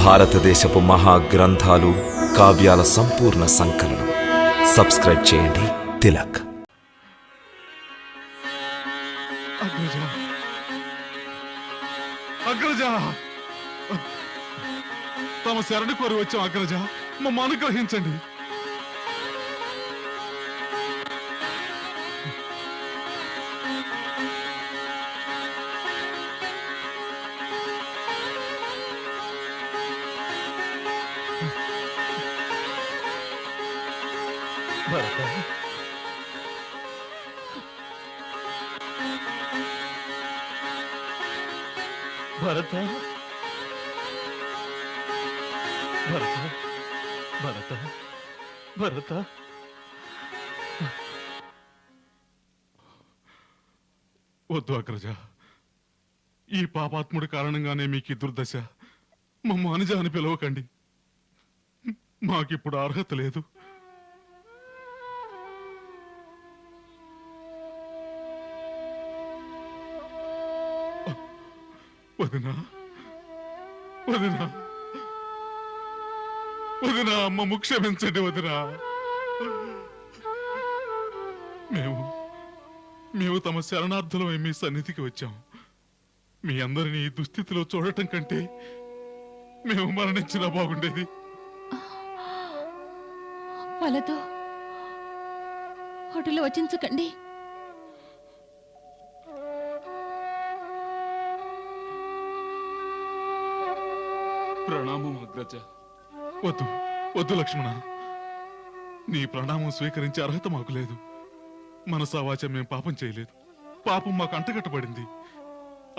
భారతదేశపు మహా గ్రంథాలు కావ్యాల సంపూర్ణ సంకలనం. సబ్స్క్రైబ్ చేయండి. తిలక్. అగ్రజ తమ శరణి కోరి వచ్చాం అగ్రజ మమ్మ అనుగ్రహించండి. భరత భరత భరత భరత. వద్దు అగ్రజ. ఈ పాపాత్ముడి కారణంగానే మీకు ఈ దుర్దశ. మా అనుజ అని పిలవకండి. మాకిప్పుడు అర్హత లేదు. వదినా వదినా వదినా అమ్మ క్షమించండి వదినా. మేము మేము తమ శరణార్థులమై మీ సన్నిధికి వచ్చాం. మీ అందరిని ఈ దుస్థితిలో చూడటం కంటే మేము మరణించినా బాగుండేది. వాళ్ళతో హోటల్లో వచ్చించకండి ప్రణామం అగ్రజ. వద్దు వద్దు లక్ష్మణ. నీ ప్రణామం స్వీకరించే అర్హత మాకు లేదు. మనసావాచం మేము పాపం చేయలేదు. పాపం మాకు అంటగట్టబడింది.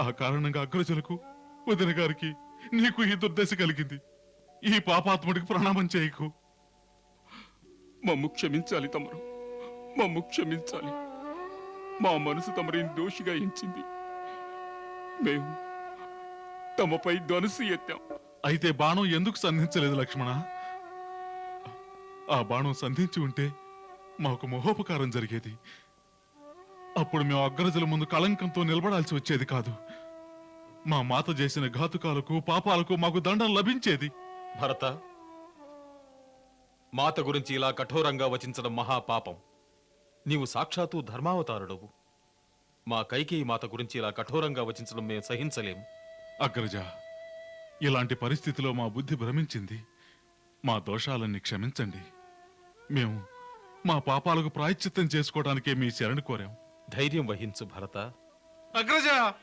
ఆ కారణంగా అగ్రజులకు వదిన గారికి నీకు ఈ దుర్దశ కలిగింది. ఈ పాపాత్ముడికి ప్రణామం చేయకు. మమ్ము క్షమించాలి తమరు. మమ్ము క్షమించాలి. మా మనసు తమరిని దోషిగా ఎంచింది. మేము తమపై ధనుసు ఎత్తాం. అయితే బాణం ఎందుకు సంధించలేదు లక్ష్మణ? ఆ బాణం సంధించి ఉంటే మాకు మహోపకారం జరిగేది. అప్పుడు మేము అగ్రజల ముందు కళంకంతో నిలబడాల్సి వచ్చేది కాదు. మా మాత చేసిన ఘాతుకాలకు పాపాలకు మాకు దండం లభించేది. భరత మాత గురించి ఇలా కఠోరంగా వచించడం మహాపాపం. నీవు సాక్షాత్తు ధర్మావతారుడవు. మా కైకేయి మాత గురించి ఇలా కఠోరంగా వచించడం మేము సహించలేం అగ్రజ ఇలాంటి పరిస్థితిలో మా బుద్ధి భ్రమించింది. మా దోషాలన్నీ క్షమించండి. మేము మా పాపాలకు ప్రాయశ్చిత్తం చేసుకోవడానికే మీ శరణు కోరాం. ధైర్యం వహించు భరత. అగ్రజ!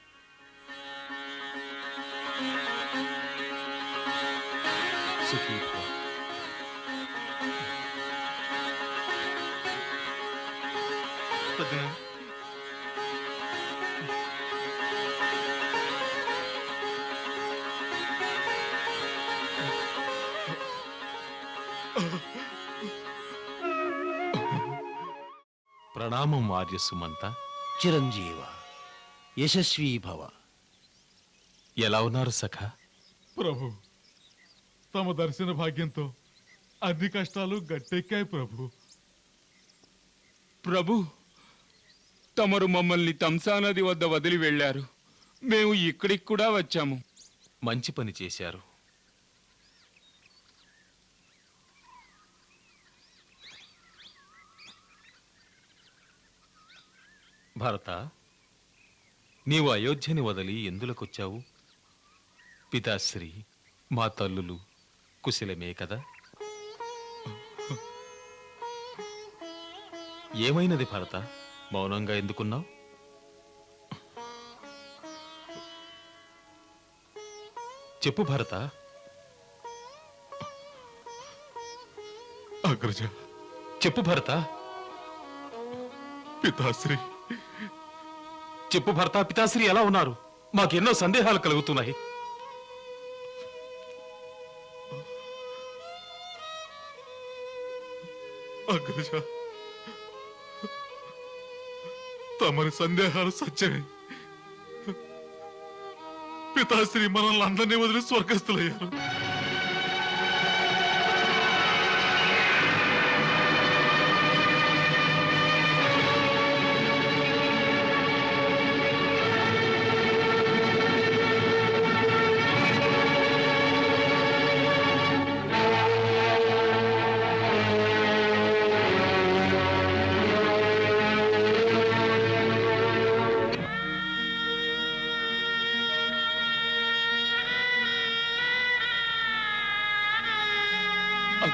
సుఖీ. ప్రణామం ఆర్య సుమంత. చిరంజీవ యశస్వీ భవ. ఎలా ఉన్నారు సఖ? ప్రభు తమ దర్శన భాగ్యంతో అన్ని కష్టాలు గట్టెక్కాయి ప్రభు. ప్రభు తమరు మమ్మల్ని తంసా నది వద్ద వదిలి వెళ్ళారు. మేము ఇక్కడికి కూడా వచ్చాము. మంచి పని చేశారు. భరత నీవు అయోధ్యని వదిలి ఎందులకొచ్చావు? పితాశ్రీ మా తల్లులు కుశలమే కదా? ఏమైనది భరత? మౌనంగా ఎందుకున్నావు? చెప్పు భరత. అగ్రజ. చెప్పు భరత. పితాశ్రీ. చెప్పు భర్త పితాశ్రీ ఎలా ఉన్నారు? మాకెన్నో సందేహాలు కలుగుతున్నాయి. అగ్రజ తమరి సందేహాలు సత్యమే. పితాశ్రీ మనల్ని అందరినీ వదిలి స్వర్గస్థులయ్యారు.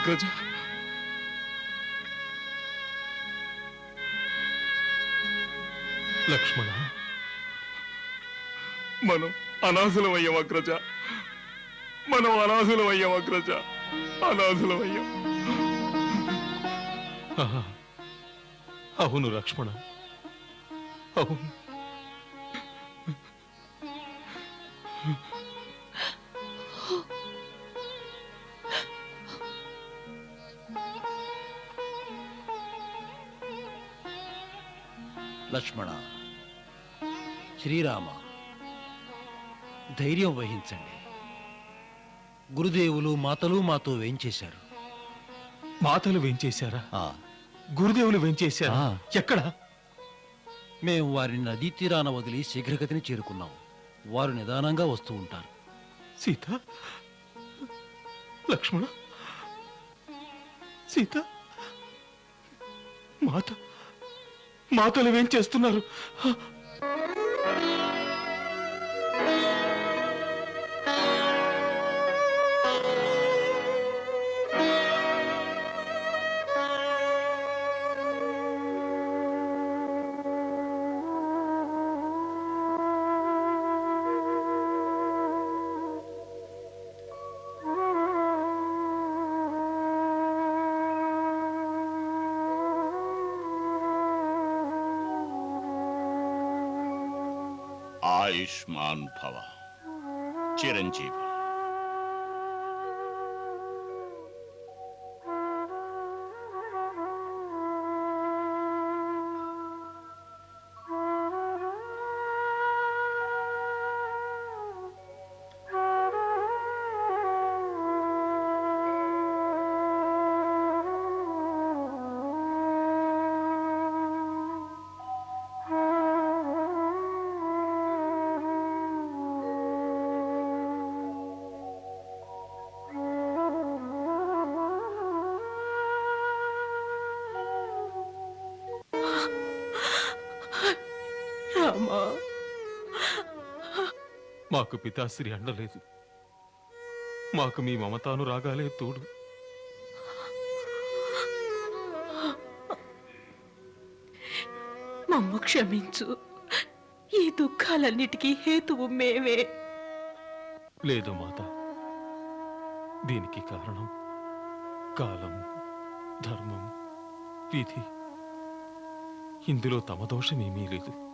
అగ్రజ లక్ష్మణ. మనం అనాథులం అయ్యాం అగ్రజ మనం అనాథులం అయ్యాం అగ్రజ అనాథులం అయ్యాం ఆహా. అవును లక్ష్మణ. అవును. లక్ష్మణ శ్రీరామ ధైర్యం వహించండి. గురుదేవులు మాతలు మాతో వేంచేశారు. మాతలు వేంచేశారా? గురుదేవులు వేంచేశారా. ఎక్కడ? మేము వారిని నదీ తీరాన వదిలి శీఘ్రగతిని చేరుకున్నాం. వారు నిదానంగా వస్తూ ఉంటారు. సీత? లక్ష్మణ? సీత? మాత? మాతలు ఏం చేస్తున్నారు? ఆయుష్మాన్ భవ. చిరంజీవి. మాకు పితాశ్రీ అండలేదు మాకు మీ మమతాను రాగాలే తోడు. మమ్ము క్షమించు. ఈ దుఃఖాలన్నిటికీ హేతువు మేమే. లేదు మాత. దీనికి కారణం కాలం ధర్మం విధి. ఇందులో తమ దోషమేమీ లేదు.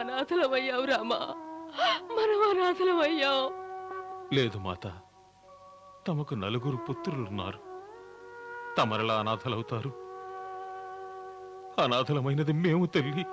అనాథలమయ్యావు రామా. మనం అనాథలమయ్యావు లేదు మాత తమకు నలుగురు పుత్రులున్నారు. తమరలా అనాథలవుతారు? అనాథలమైనది మేము తల్లి.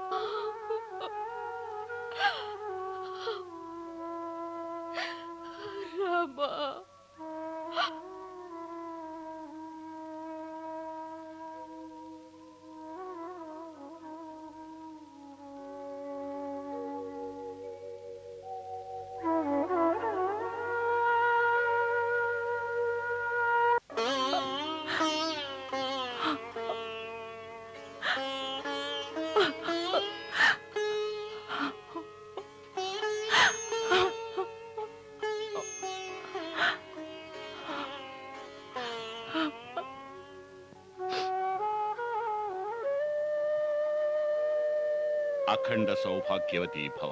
అఖండ సౌభాగ్యవతి భవ.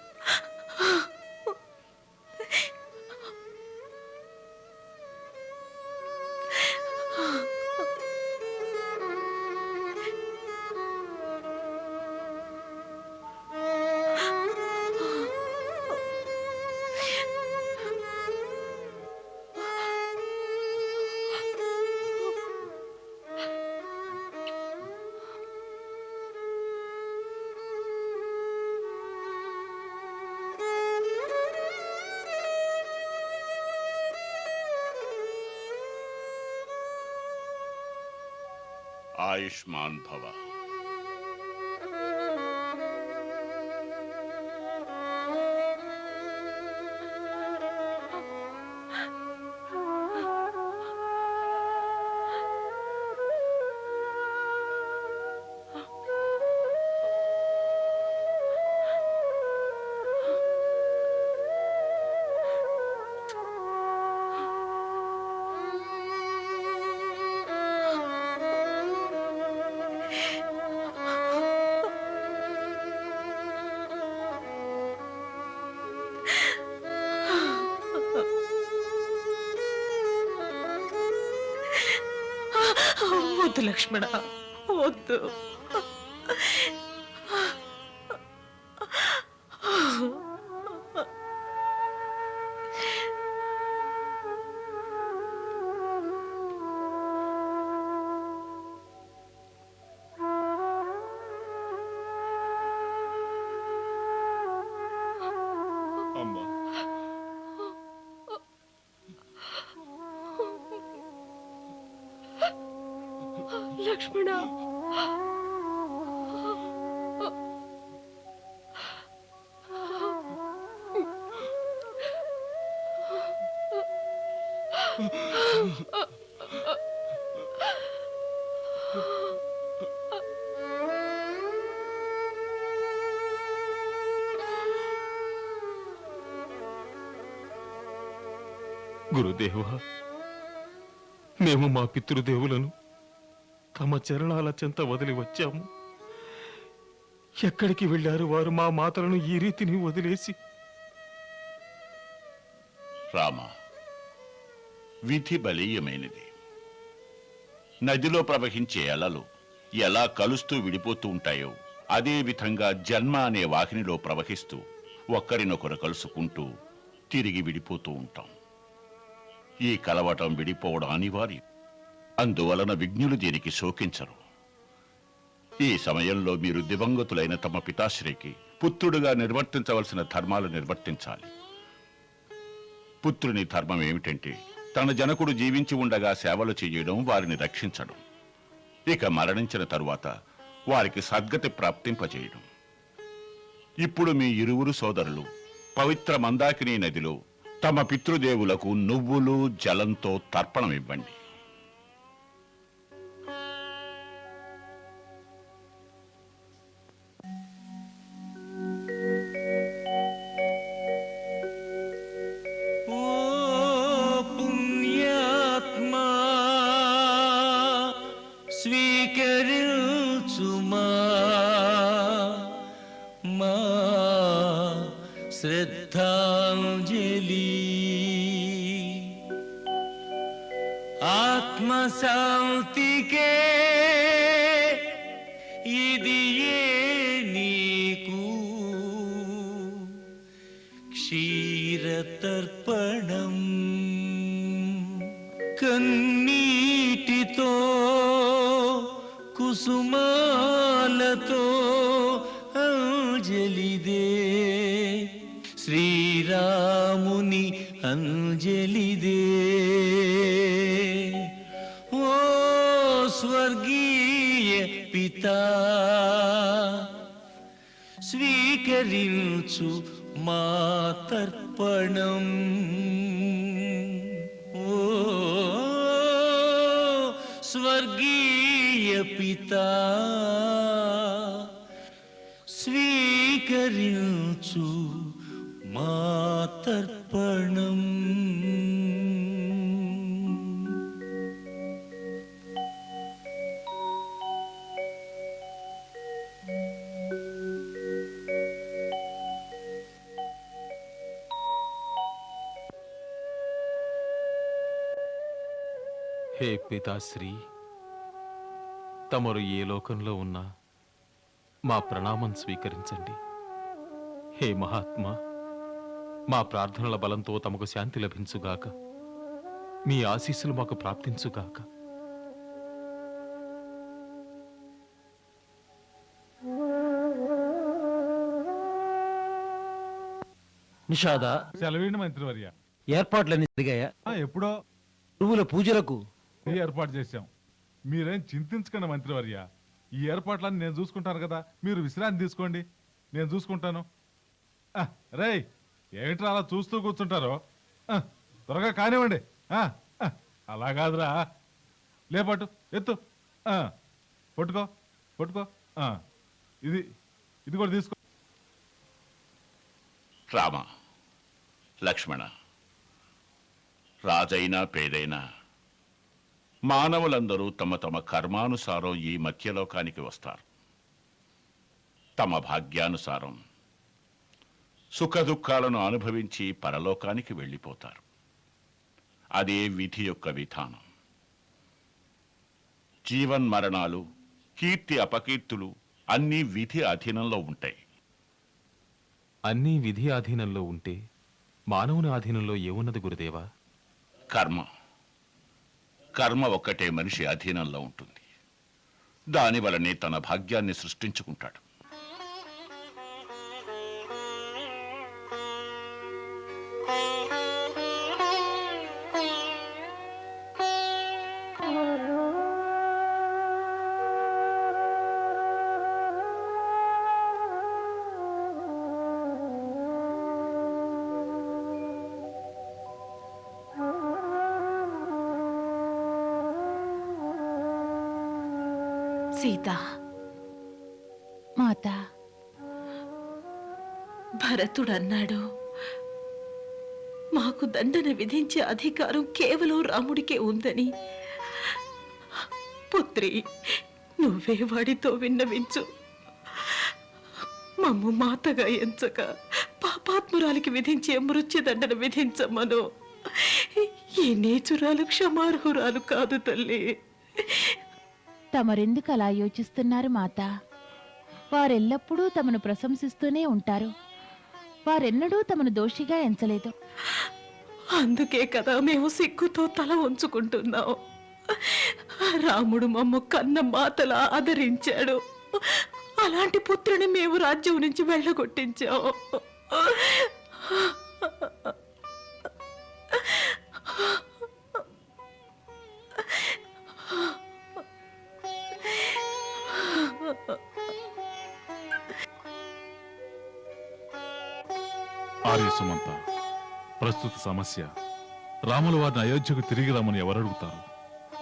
ఆయుష్మాన్ భవ వద్దు లక్ష్మణ వద్దు గురుదేవా మేము మా పితృదేవులను తమ చరణాల చెంత వదిలి వచ్చాము. ఎక్కడికి వెళ్ళారు వారు మా మాతలను ఈ రీతిని వదిలేసి? రామ విధి బలీయమైనది. నదిలో ప్రవహించే అలలు ఎలా కలుస్తూ విడిపోతూ ఉంటాయో అదే విధంగా జన్మ అనే వాహినిలో ప్రవహిస్తూ ఒక్కరినొకరు కలుసుకుంటూ తిరిగి విడిపోతూ ఉంటాం. ఈ కలవటం విడిపోవడం అనివార్యం. అందువలన విజ్ఞులు దీనికి శోకించరు. ఈ సమయంలో మీరు దివంగతులైన తమ పితాశ్రీకి పుత్రుడుగా నిర్వర్తించవలసిన ధర్మాలు నిర్వర్తించాలి. పుత్రుని ధర్మం ఏమిటంటే తన జనకుడు జీవించి ఉండగా సేవలు చేయడం వారిని రక్షించడం. ఇక మరణించిన తరువాత వారికి సద్గతి ప్రాప్తింపజేయడం. ఇప్పుడు మీ ఇరువురు సోదరులు పవిత్ర మందాకిని నదిలో తమ పితృదేవులకు నువ్వులు జలంతో తర్పణం క్షీరతర్పణం కన్నీటితో కుసుమాలతో అంజలిదే. శ్రీరాముని అంజలిదే. ఓ స్వర్గీయ పితా స్వీకరించు మా తర్పణం ఓ స్వర్గీయ పితా స్వీకరించు మా పితాశ్రీ తమరు ఏ లోకంలో ఉన్నా మా ప్రణామం స్వీకరించండి. హే మహాత్మా మా ప్రార్థనల బలంతో తమకు శాంతి లభించుగాక. మీ ఆశీస్సులు మాకు ప్రాప్తించుగాక. నిషాద సెలవిండి మంత్రివర్య. ఏర్పాట్లన్నీ జరిగాయా? ఎప్పుడో? గురువుల పూజలకు ఏర్పాటు చేశాం. మీరేం చింతించకండి మంత్రివర్య. ఈ ఏర్పాట్లన్నీ నేను చూసుకుంటాను కదా. మీరు విశ్రాంతి తీసుకోండి. నేను చూసుకుంటాను. రే రేయ్ ఏమిట్రా అలా చూస్తూ కూర్చుంటారో? త్వరగా కానివ్వండి. అలా కాదురా. లేపాటు ఎత్తు. పట్టుకో పట్టుకో. ఇది ఇది కూడా తీసుకో. రామ లక్ష్మణ రాజైనా పేదైనా మానవులందరూ తమ తమ కర్మానుసారం ఈ మధ్యలోకానికి వస్తారు. తమ భాగ్యానుసారం సుఖదుఖాలను అనుభవించి పరలోకానికి వెళ్ళిపోతారు. అదే విధి యొక్క విధానం. జీవన్మరణాలు కీర్తి అపకీర్తులు అన్నీ విధి అధీనంలో ఉంటాయి. అన్నీ విధి ఆధీనంలో ఉంటే మానవుని ఆధీనంలో ఏమున్నది గురుదేవా? కర్మ. కర్మ ఒక్కటే మనిషి అధీనంలో ఉంటుంది. దాని వలనే తన భాగ్యాన్ని సృష్టించుకుంటాడు. సీత. మాత. భరతుడన్నాడు. మాకు దండన విధించే అధికారం కేవలం రాముడికే ఉందని. పుత్రి నువ్వే వాడితో విన్నవించు. మమ్ము మాతగా ఎంచక పాపాత్మురాలికి విధించే మృత్యుదండన విధించమను. ఈ నేచురాలు క్షమార్హురాలు కాదు తల్లి. తమరెందుకు అలా యోచిస్తున్నారు మాత? వారెల్లప్పుడూ తమను ప్రశంసిస్తూనే ఉంటారు. వారెన్నడూ తమను దోషిగా ఎంచలేదు. అందుకే కదా మేము సిగ్గుతో తల ఉంచుకుంటున్నాం రాముడు మమ్మ కన్న మాతలా ఆదరించాడు. అలాంటి పుత్రుని మేము రాజ్యం నుంచి వెళ్ళగొట్టించాం. ఆర్య సుమంత ప్రస్తుత సమస్య. రాముల వారిని అయోధ్యకు తిరిగి రమ్మని ఎవరు అడుగుతారు?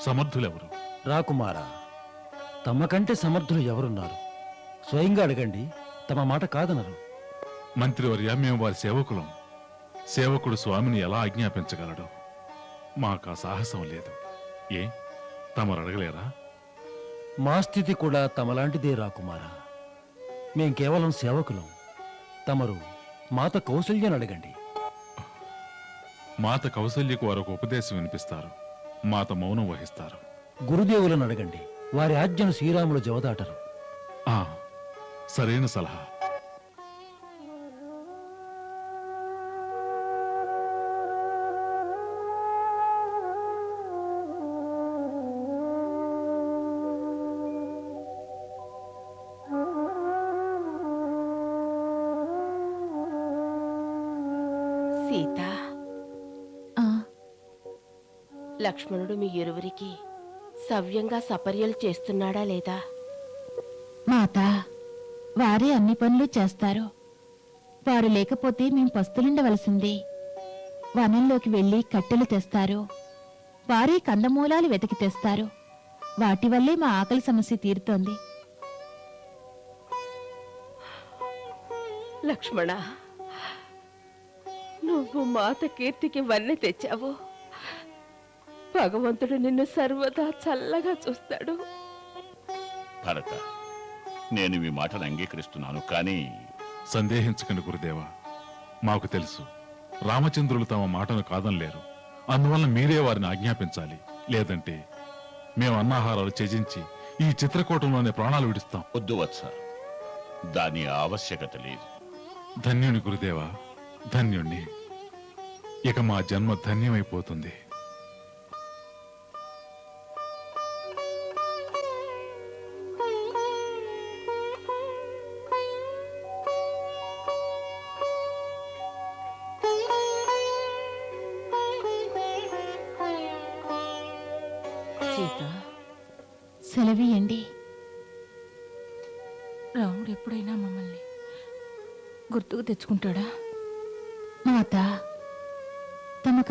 సమర్థులెవరు? రాకుమారా తమ కంటే సమర్థులు ఎవరున్నారు? స్వయంగా అడగండి తమ మాట కాదనరు. మంత్రివర్య మేము వారి సేవకులం. సేవకుడు స్వామిని ఎలా ఆజ్ఞాపించగలడు? మాకు ఆ సాహసం లేదు. ఏ? తమరు అడగలేరా? మా స్థితి కూడా తమలాంటిదే రాకుమారా. మేం కేవలం సేవకులం. తమరు మాత కౌశల్యని అడగండి. మాత కౌసల్యకు వారు ఒక ఉపదేశం వినిపిస్తారు. మాత మౌనం వహిస్తారు. గురుదేవులను అడగండి. వారి ఆజ్ఞను శ్రీరాములు జవదాటరు. ఆ సరైన సలహా. లక్ష్మణుడు మీ ఇరువురికి సవ్యంగా సపర్యలు చేస్తున్నాడా లేదా? మాత వారే అన్ని పనులు చేస్తారు. వారు లేకపోతే మేం పస్తులుండవలసింది. వనంలోకి వెళ్ళి కట్టెలు తెస్తారు. వారే కందమూలాలు వెతికి తెస్తారు. వాటి వల్లే మా ఆకలి సమస్య తీరుతోంది. లక్ష్మణ నువ్వు మాత కీర్తికి వన్నె తెచ్చావు? భగవంతుడు నిన్ను సర్వదా చల్లగా చూస్తాడు. భరత నేను మీ మాటను అంగీకరిస్తున్నాను కానీ సందేహించకండి గురుదేవా. మాకు తెలుసు రామచంద్రులు తమ మాటను కాదనలేరు. అందువల్ల మీరే వారిని ఆజ్ఞాపించాలి. లేదంటే మేము అన్నాహారాలు త్యజించి ఈ చిత్రకూటంలోనే ప్రాణాలు విడుస్తాం. వద్దు వత్స దాని ఆవశ్యకత లేదు. ధన్యుని గురుదేవా ధన్యుణ్ణి. ఇక మా జన్మ ధన్యమైపోతుంది.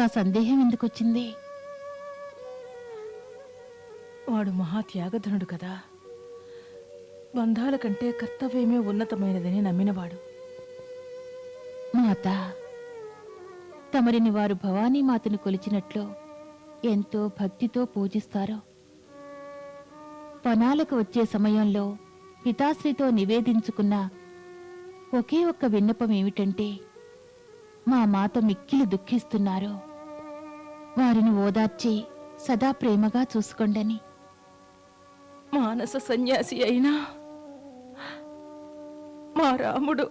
సందేహం ఎందుకొచ్చింది? వాడు మహా త్యాగధనుడు కదా. బంధాల కంటే కర్తవ్యమే ఉన్నతమైనదని నమ్మినవాడు. మాత తమరిని వారు భవానీ మాతను కొలిచినట్లు ఎంతో భక్తితో పూజిస్తారు. వనాలకు వచ్చే సమయంలో పితాశ్రీతో నివేదించుకున్న ఒకే ఒక్క విన్నపం ఏమిటంటే మా మాత మిక్కిలి దుఃఖిస్తున్నారు. వారిని ఓదార్చి సదా ప్రేమగా చూసుకోండని. మానస సన్యాసి అయినా మా రాముడు